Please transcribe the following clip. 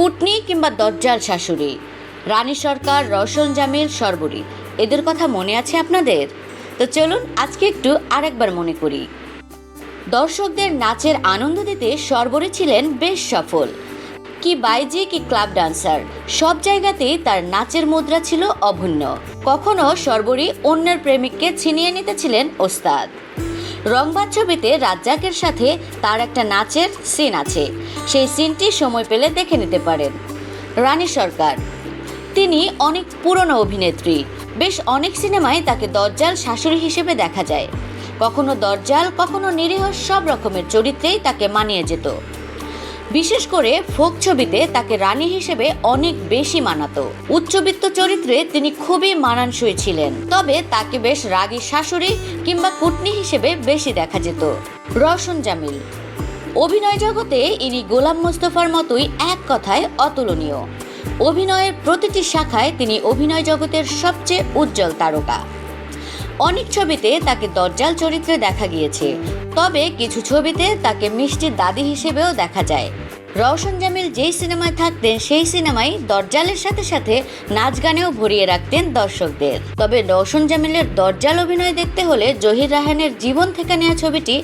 কুটনি কিংবা দজ্জাল শাশুড়ি। রানী সরকার, রওশন জামিল, সর্বরী। এদের কথা মনে আছে আপনাদের? তো চলুন আজকে একটু আরেকবার মনে করি। দর্শকদের নাচের আনন্দ দিতে সর্বরী ছিলেন বেশ সফল। কি বাইজি, কি ক্লাব ডান্সার। সব জায়গাতেই তার নাচের মুদ্রা ছিল অভুন্ন। কখনো সর্বরী অন্যের প্রেমিককে ছিনিয়ে নিতেছিলেন ওস্তাদ। রংবাদ ছবিতে রাজ্জাকের সাথে তার একটা নাচের সিন আছে। সেই সিনটি সময় পেলে দেখে নিতে পারেন। রানী সরকার। তিনি অনেক পুরনো অভিনেত্রী। বেশ অনেক সিনেমায় তাকে দরজাল শাশুড়ি হিসেবে দেখা যায়। কখনো দরজাল, কখনো নিরীহ সব রকমের চরিত্রেই তাকে মানিয়ে যেত। বিশেষ করে ফোক ছবিতে তাকে রানী হিসেবে অনেক বেশি মানাত। উচ্চবিত্ত চরিত্রে তিনি খুবই মানানসই ছিলেন। তবে তাকে বেশ রাগী শাশুড়ি কিংবা কুটনি হিসেবে বেশি দেখা যেত। রওশন জামিল। অভিনয় জগতে ইনি গোলাম মোস্তফার মতোই এক কথায় অতুলনীয়। অভিনয়ের প্রতিটি শাখায় তিনি অভিনয় জগতের সবচেয়ে উজ্জ্বল তারকা। অনেক ছবিতে তাকে দজ্জাল চরিত্রে দেখা গিয়েছে। তবে কিছু ছবিতে তাকে মিষ্টির দাদি হিসেবেও দেখা যায়। রওশন জামিল যেই সিনেমায় থাকতেন, সেই সিনেমায় দরজালের সাথে সাথে নাচ গানেও ভরিয়ে রাখতেন দর্শকদের। তবে রওশন জামিলের দরজাল অভিনয় দেখতে হলে জহির রাহানের জীবন থেকে নেওয়া ছবিটি